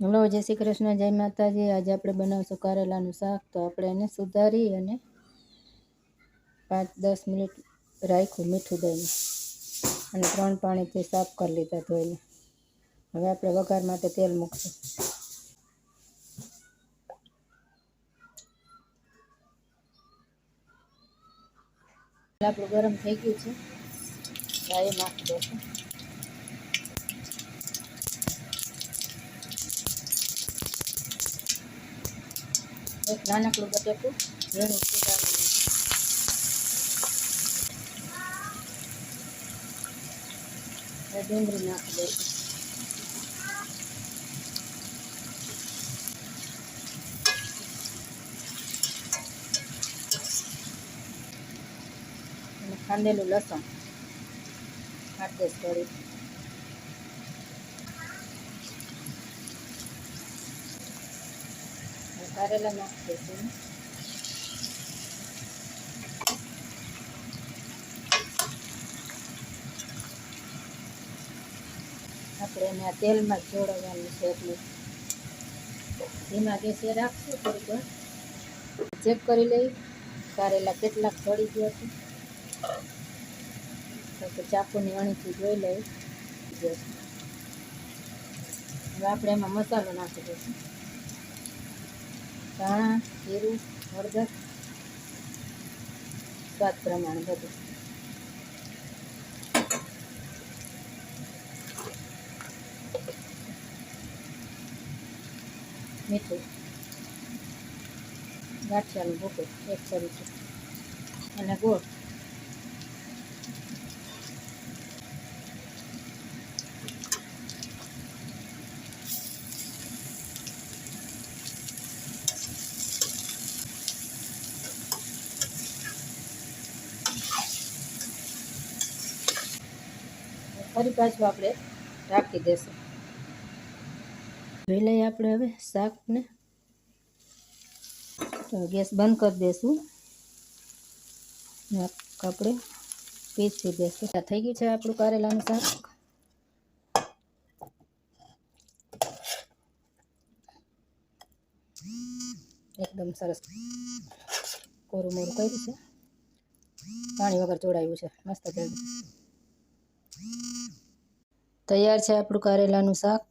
Hello, જય શ્રી કૃષ્ણ, જય માતાજી. આજે આપણે બનાવશું કારેલાનું શાક. તો આપણે એને સુધારી અને પાંચ દસ મિનિટ રાખ્યું મીઠું દઈને અને ત્રણ પાણીથી સાફ કરી લીધા ધોઈને. હવે આપણે વઘાર માટે તેલ મૂકશું. આપણું ગરમ થઈ ગયું છે. રાઈ નાખી દઈશું. એક નાનકડું બટેકું ઝીણું સુધારેલું હવે ડુંગળી નાખી દઈશું ખાંડેલું લસણ. આઠ દસ કળી કારેલા નાખી દઈશું આપણે એને આ તેલમાં જ છે એટલે ધીમા ગેસે રાખશું થોડીક ચેક કરી લઈ કારેલા કેટલાક સડી ગયા છે તો ચાકુની અણીથી જોઈ લઈ હવે આપણે એમાં મસાલો નાખી દઈશું ધાણા જીરું હળદર સ્વાદ પ્રમાણે બધું. મીઠું. ગાંઠિયાનું ભૂકું એક ચમચી. અને ગોળ. ફરી પાછું આપણે રાખી દેશું. જોઈ લઈએ આપણે હવે શાકને. તો ગેસ બંધ કરી દેશું. આપણે પીસી દેશું. થઈ ગયું છે આપણું કારેલાનું શાક. એકદમ સરસ કોરું મોરું કર્યું છે. પાણી વગર ચોડાયું છે. મસ્ત જલ્દી તૈયાર છે આપણું કારેલાનું શાક.